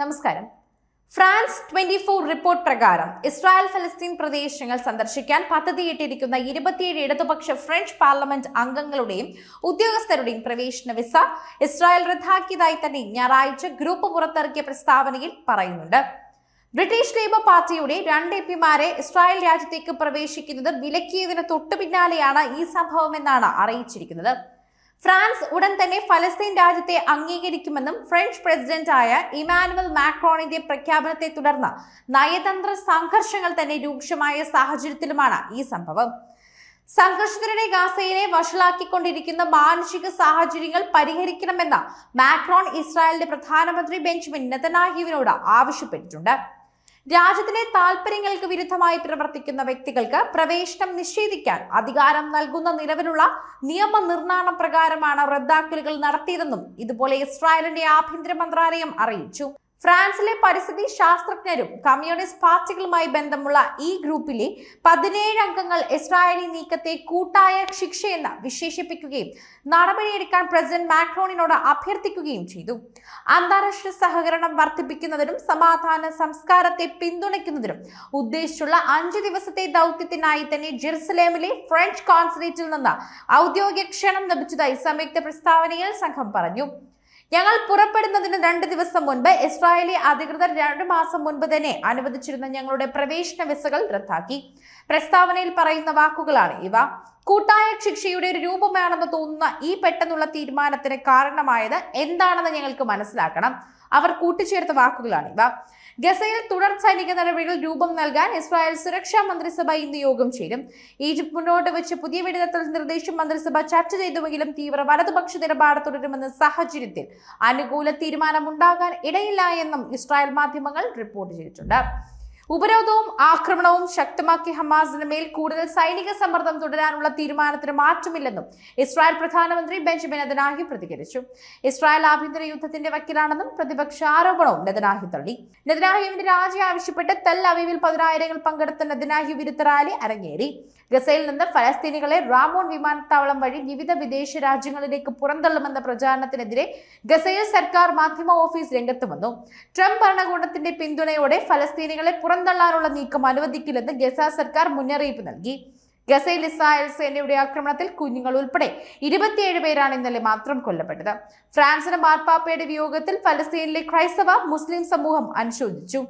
നമസ്കാരം. France twenty four report പ്രകാരം Israel ഫലസ്തീൻ പ്രദേശങ്ങൾ സന്ദർശിക്കാൻ പദ്ധതിയിട്ടിരിക്കുന്ന ഇരുപത്തിയേഴ് ഇടതുപക്ഷ ഫ്രഞ്ച് പാർലമെന്റ് അംഗങ്ങളുടെയും ഉദ്യോഗസ്ഥരുടെയും പ്രവേശന വിസ ഇസ്രായേൽ റദ്ദാക്കിയതായി തന്നെ ഞായറാഴ്ച ഗ്രൂപ്പ് പുറത്തിറക്കിയ പ്രസ്താവനയിൽ പറയുന്നുണ്ട്. ബ്രിട്ടീഷ് ലേബർ പാർട്ടിയുടെ രണ്ട് എം പിമാരെ ഇസ്രായേൽ രാജ്യത്തേക്ക് പ്രവേശിക്കുന്നത് വിലക്കിയതിന് തൊട്ടു പിന്നാലെയാണ് ഈ സംഭവമെന്നാണ് അറിയിച്ചിരിക്കുന്നത്. ഫ്രാൻസ് ഉടൻ തന്നെ ഫലസ്തീൻ രാജ്യത്തെ അംഗീകരിക്കുമെന്നും ഫ്രഞ്ച് പ്രസിഡന്റ് ആയ ഇമാനുവൽ മാക്രോണിന്റെ പ്രഖ്യാപനത്തെ തുടർന്ന് നയതന്ത്ര സംഘർഷങ്ങൾ തന്നെ രൂക്ഷമായ സാഹചര്യത്തിലുമാണ് ഈ സംഭവം. സംഘർഷത്തിനിടെ ഗാസയിലെ വഷളാക്കിക്കൊണ്ടിരിക്കുന്ന മാനുഷിക സാഹചര്യങ്ങൾ പരിഹരിക്കണമെന്ന് മാക്രോൺ ഇസ്രായേലിന്റെ പ്രധാനമന്ത്രി ബെഞ്ചമിൻ നെതനാഹിവിനോട് ആവശ്യപ്പെട്ടിട്ടുണ്ട്. രാജ്യത്തിലെ താൽപര്യങ്ങൾക്ക് വിരുദ്ധമായി പ്രവർത്തിക്കുന്ന വ്യക്തികൾക്ക് പ്രവേശനം നിഷേധിക്കാൻ അധികാരം നൽകുന്ന നിലവിലുള്ള നിയമനിർമ്മാണ പ്രകാരമാണ് റദ്ദാക്കലുകൾ നടത്തിയതെന്നും ഇതുപോലെ ഇസ്രായേലിന്റെ ആഭ്യന്തര മന്ത്രാലയം അറിയിച്ചു. ഫ്രാൻസിലെ പരിസ്ഥിതി ശാസ്ത്രജ്ഞരും കമ്മ്യൂണിസ്റ്റ് പാർട്ടികളുമായി ബന്ധമുള്ള ഈ ഗ്രൂപ്പിലെ പതിനേഴ് അംഗങ്ങൾ ഇസ്രായേലി നീക്കത്തെ കൂട്ടായ ശിക്ഷയെന്ന് വിശേഷിപ്പിക്കുകയും നടപടിയെടുക്കാൻ പ്രസിഡന്റ് മാക്രോണിനോട് അഭ്യർത്ഥിക്കുകയും ചെയ്തു. അന്താരാഷ്ട്ര സഹകരണം വർദ്ധിപ്പിക്കുന്നതിനും സമാധാന സംസ്കാരത്തെ പിന്തുണയ്ക്കുന്നതിനും ഉദ്ദേശിച്ചുള്ള അഞ്ചു ദിവസത്തെ ദൗത്യത്തിനായി തന്നെ ജെറുസലേമിലെ ഫ്രഞ്ച് കോൺസുലേറ്റിൽ നിന്ന് ഔദ്യോഗിക ക്ഷണം ലഭിച്ചതായി സംയുക്ത പ്രസ്താവനയിൽ സംഘം പറഞ്ഞു. ഞങ്ങൾ പുറപ്പെടുന്നതിന് രണ്ട് ദിവസം മുൻപ് ഇസ്രായേലി അധികൃതർ രണ്ട് മാസം മുൻപ് തന്നെ അനുവദിച്ചിരുന്ന ഞങ്ങളുടെ പ്രവേശന വിസകൾ റദ്ദാക്കി. പ്രസ്താവനയിൽ പറയുന്ന വാക്കുകളാണ് ഇവ. കൂട്ടായ ശിക്ഷയുടെ ഒരു രൂപമാണെന്ന് തോന്നുന്ന ഈ പെട്ടെന്നുള്ള തീരുമാനത്തിന് കാരണമായത് എന്താണെന്ന് ഞങ്ങൾക്ക് മനസ്സിലാക്കണം. അവർ കൂട്ടിച്ചേർത്ത വാക്കുകളാണ് ഇവ. ഗസയിൽ തുടർ സൈനിക നടപടികൾ രൂപം നൽകാൻ ഇസ്രായേൽ സുരക്ഷാ മന്ത്രിസഭ ഇന്ന് യോഗം ചേരും. ഈജിപ്ത് മുന്നോട്ട് വെച്ച് പുതിയ വെടിനിർത്തൽ നിർദ്ദേശം മന്ത്രിസഭ ചർച്ച ചെയ്തുവെങ്കിലും തീവ്ര വലതുപക്ഷ നിലപാട് തുടരുമെന്ന സാഹചര്യത്തിൽ അനുകൂല തീരുമാനമുണ്ടാകാൻ ഇടയില്ല എന്നും ഇസ്രായേൽ മാധ്യമങ്ങൾ റിപ്പോർട്ട് ചെയ്തിട്ടുണ്ട്. ഉപരോധവും ആക്രമണവും ശക്തമാക്കിയ ഹമാസിന് മേൽ കൂടുതൽ സൈനിക സമ്മർദ്ദം തുടരാനുള്ള തീരുമാനത്തിന് മാറ്റമില്ലെന്നും ഇസ്രായേൽ പ്രധാനമന്ത്രി ബെഞ്ചമിൻ നെതനാഹി പ്രതികരിച്ചു. ഇസ്രായേൽ ആഭ്യന്തര യുദ്ധത്തിന്റെ വക്കിലാണെന്നും പ്രതിപക്ഷ ആരോപണവും നെതനാഹി തള്ളി. നെതനാഹിയുടെ രാജി ആവശ്യപ്പെട്ട് തെൽ അവീവിൽ പതിനായിരങ്ങൾ പങ്കെടുത്ത നെതനാഹി വിരുദ്ധ റാലി അരങ്ങേറി. ഗസയിൽ നിന്ന് ഫലസ്തീനികളെ റാമോൺ വിമാനത്താവളം വഴി വിവിധ വിദേശ രാജ്യങ്ങളിലേക്ക് പുറന്തള്ളുമെന്ന പ്രചാരണത്തിനെതിരെ ഗസയിൽ സർക്കാർ മാധ്യമ ഓഫീസ് രംഗത്ത് വന്നു. ട്രംപ് ഭരണകൂടത്തിന്റെ പിന്തുണയോടെ ഫലസ്തീനികളെ പുറന്തള്ളാനുള്ള നീക്കം അനുവദിക്കില്ലെന്ന് ഗസ സർക്കാർ മുന്നറിയിപ്പ് നൽകി. ഗസയിൽ ഇസ്രായേൽ സേനയുടെ ആക്രമണത്തിൽ കുഞ്ഞുങ്ങൾ ഉൾപ്പെടെ ഇരുപത്തിയേഴ് പേരാണ് ഇന്നലെ മാത്രം കൊല്ലപ്പെട്ടത്. ഫ്രാൻസിന് മാർപ്പാപ്പയുടെ വിയോഗത്തിൽ ഫലസ്തീനിലെ ക്രൈസ്തവ മുസ്ലിം സമൂഹം അനുശോചിച്ചു.